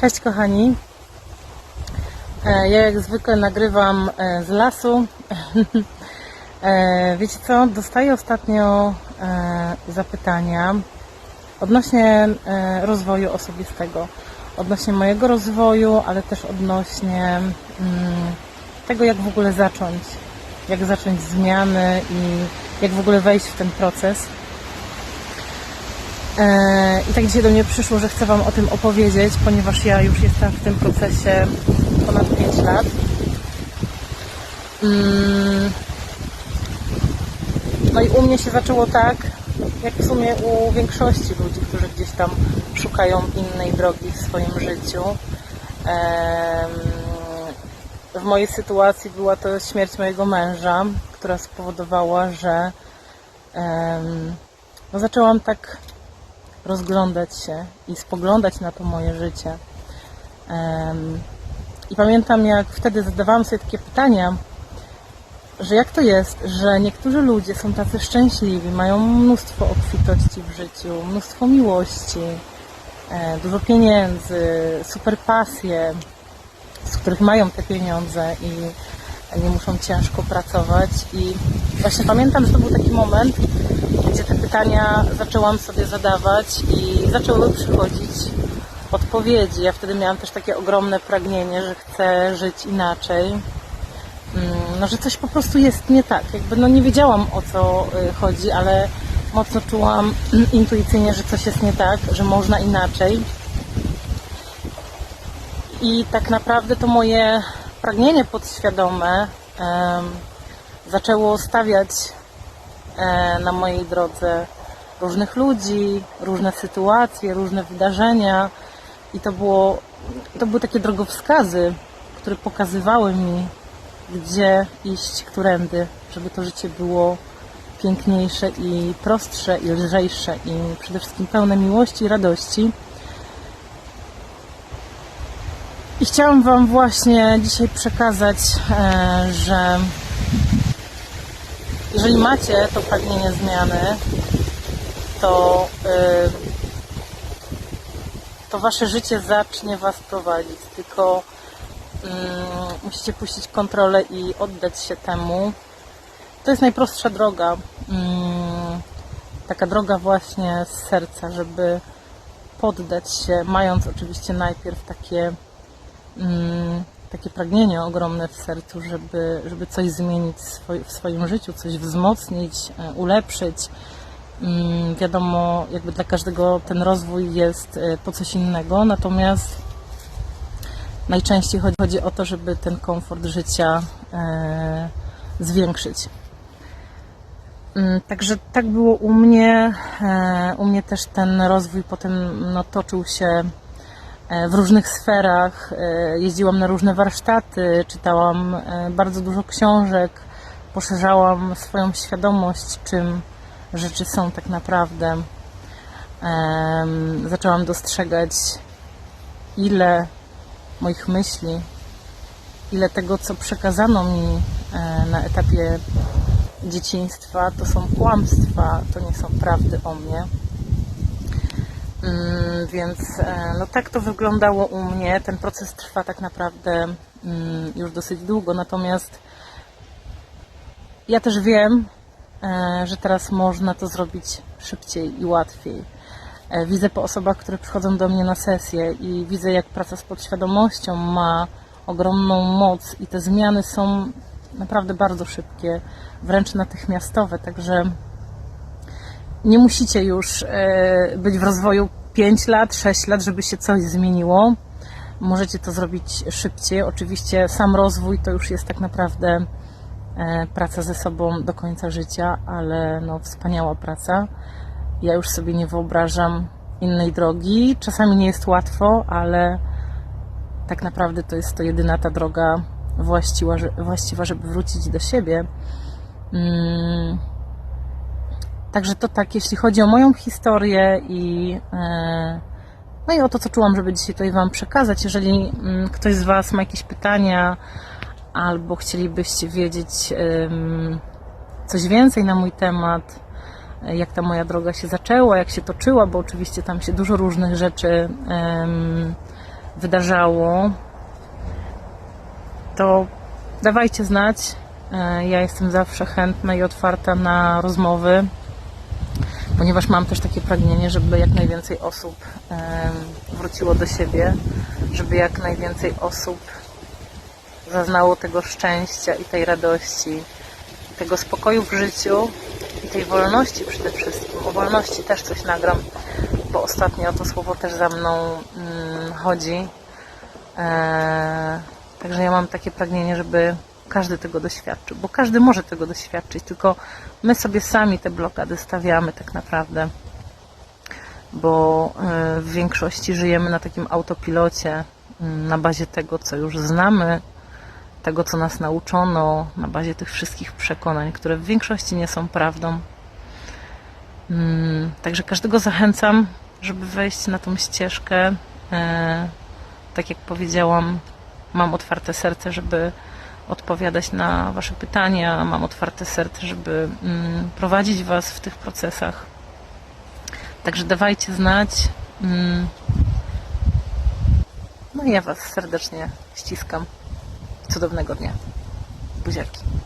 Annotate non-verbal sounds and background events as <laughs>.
Cześć kochani. E, Ja jak zwykle nagrywam e, z lasu. <laughs> E, Wiecie co? Dostaję ostatnio zapytania odnośnie rozwoju osobistego. Odnośnie mojego rozwoju, ale też odnośnie mm, tego, jak w ogóle zacząć. Jak zacząć zmiany i jak w ogóle wejść w ten proces. E, I tak dzisiaj do mnie przyszło, że chcę Wam o tym opowiedzieć, ponieważ ja już jestem w tym procesie ponad 5 lat. Mm. No i u mnie się zaczęło tak, jak w sumie u większości ludzi, którzy gdzieś tam szukają innej drogi w swoim życiu. W mojej sytuacji była to śmierć mojego męża, która spowodowała, że no zaczęłam tak rozglądać się i spoglądać na to moje życie. I pamiętam, jak wtedy zadawałam sobie takie pytania, że jak to jest, że niektórzy ludzie są tacy szczęśliwi, mają mnóstwo obfitości w życiu, mnóstwo miłości, e, dużo pieniędzy, super pasje, z których mają te pieniądze i nie muszą ciężko pracować. I właśnie pamiętam, że to był taki moment, gdzie te pytania zaczęłam sobie zadawać i zaczęły przychodzić odpowiedzi. Ja wtedy miałam też takie ogromne pragnienie, że chcę żyć inaczej. Mm, No, że coś po prostu jest nie tak. Jakby no nie wiedziałam o co y, chodzi, ale mocno czułam intuicyjnie, że coś jest nie tak, że można inaczej. I tak naprawdę to moje pragnienie podświadome zaczęło stawiać e, na mojej drodze różnych ludzi, różne sytuacje, różne wydarzenia i to było, to były takie drogowskazy, które pokazywały mi, gdzie iść, którędy, żeby to życie było piękniejsze i prostsze i lżejsze i przede wszystkim pełne miłości i radości. I chciałam Wam właśnie dzisiaj przekazać, e, że jeżeli macie to pragnienie zmiany, to, y, to Wasze życie zacznie Was prowadzić. Tylko mm, musicie puścić kontrolę i oddać się temu. To jest najprostsza droga. Mm, taka droga właśnie z serca, żeby poddać się, mając oczywiście najpierw takie takie pragnienie ogromne w sercu, żeby, żeby coś zmienić w swoi- w swoim życiu, coś wzmocnić, e, ulepszyć. Mm, Wiadomo, jakby dla każdego ten rozwój jest e, po coś innego, natomiast najczęściej chodzi, o to, żeby ten komfort życia e, zwiększyć. Mm, Także tak było u mnie. U mnie też ten rozwój potem no, toczył się w różnych sferach. E, Jeździłam na różne warsztaty, czytałam e, bardzo dużo książek, poszerzałam swoją świadomość, czym rzeczy są tak naprawdę. Zaczęłam dostrzegać, ile moich myśli, ile tego, co przekazano mi e, na etapie dzieciństwa, to są kłamstwa, to nie są prawdy o mnie. Mm, Więc e, no tak to wyglądało u mnie. Ten proces trwa tak naprawdę mm, już dosyć długo, natomiast ja też wiem, e, że teraz można to zrobić szybciej i łatwiej. E, Widzę po osobach, które przychodzą do mnie na sesję i widzę, jak praca z podświadomością ma ogromną moc i te zmiany są naprawdę bardzo szybkie, wręcz natychmiastowe, także nie musicie już e, być w rozwoju 5 lat, 6 lat, żeby się coś zmieniło. Możecie to zrobić szybciej. Oczywiście sam rozwój to już jest tak naprawdę e, praca ze sobą do końca życia, ale no wspaniała praca. Ja już sobie nie wyobrażam innej drogi. Czasami nie jest łatwo, ale tak naprawdę to jest to jedyna ta droga właściwa, właściwa żeby wrócić do siebie. Mm. Także to tak, jeśli chodzi o moją historię i, e, no i o to, co czułam, żeby dzisiaj tutaj Wam przekazać. Jeżeli mm, ktoś z Was ma jakieś pytania albo chcielibyście wiedzieć coś więcej na mój temat, e, jak ta moja droga się zaczęła, jak się toczyła, bo oczywiście tam się dużo różnych rzeczy wydarzało, to dawajcie znać. E, Ja jestem zawsze chętna i otwarta na rozmowy, ponieważ mam też takie pragnienie, żeby jak najwięcej osób wróciło do siebie, żeby jak najwięcej osób zaznało tego szczęścia i tej radości, tego spokoju w życiu i tej wolności przede wszystkim. O wolności też coś nagram, bo ostatnio to słowo też za mną mm, chodzi. Eee, także ja mam takie pragnienie, żeby każdy tego doświadczył, bo każdy może tego doświadczyć, tylko my sobie sami te blokady stawiamy tak naprawdę, bo e, w większości żyjemy na takim autopilocie, mm, na bazie tego, co już znamy, tego, co nas nauczono, na bazie tych wszystkich przekonań, które w większości nie są prawdą. Mm, Także każdego zachęcam, żeby wejść na tą ścieżkę. E, Tak jak powiedziałam, mam otwarte serce, żeby odpowiadać na Wasze pytania, mam otwarte serce, żeby mm, prowadzić Was w tych procesach. Także dawajcie znać. Mm. No i ja Was serdecznie ściskam. Cudownego dnia. Buziaki.